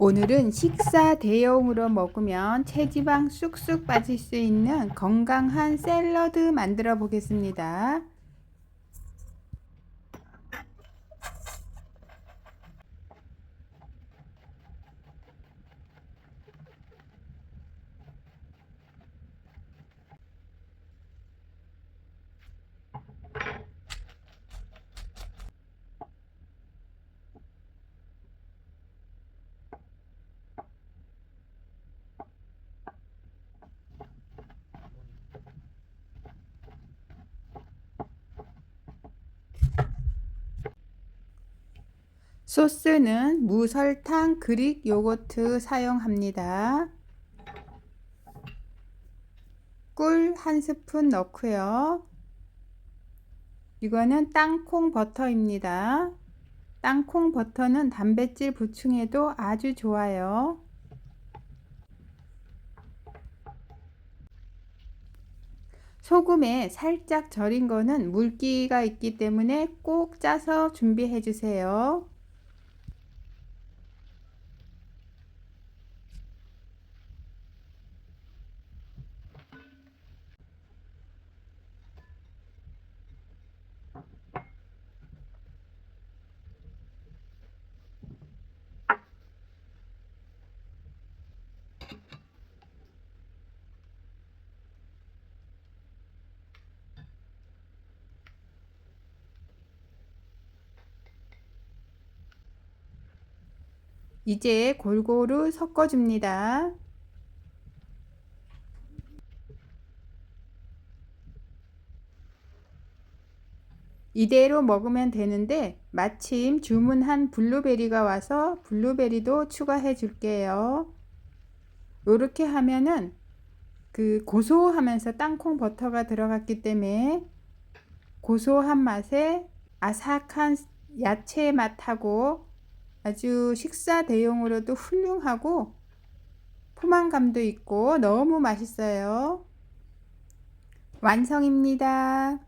오늘은 식사 대용으로 먹으면 체지방 쑥쑥 빠질 수 있는 건강한 샐러드 만들어 보겠습니다. 소스는 무설탕 그릭 요거트 사용합니다. 꿀 한 스푼 넣고요. 이거는 땅콩 버터입니다. 땅콩 버터는 단백질 보충에도 아주 좋아요. 소금에 살짝 절인 거는 물기가 있기 때문에 꼭 짜서 준비해 주세요. 이제 골고루 섞어줍니다. 이대로 먹으면 되는데 마침 주문한 블루베리가 와서 블루베리도 추가해 줄게요. 이렇게 하면은 그 고소하면서 땅콩 버터가 들어갔기 때문에 고소한 맛에 아삭한 야채 맛하고 아주 식사 대용으로도 훌륭하고 포만감도 있고 너무 맛있어요. 완성입니다.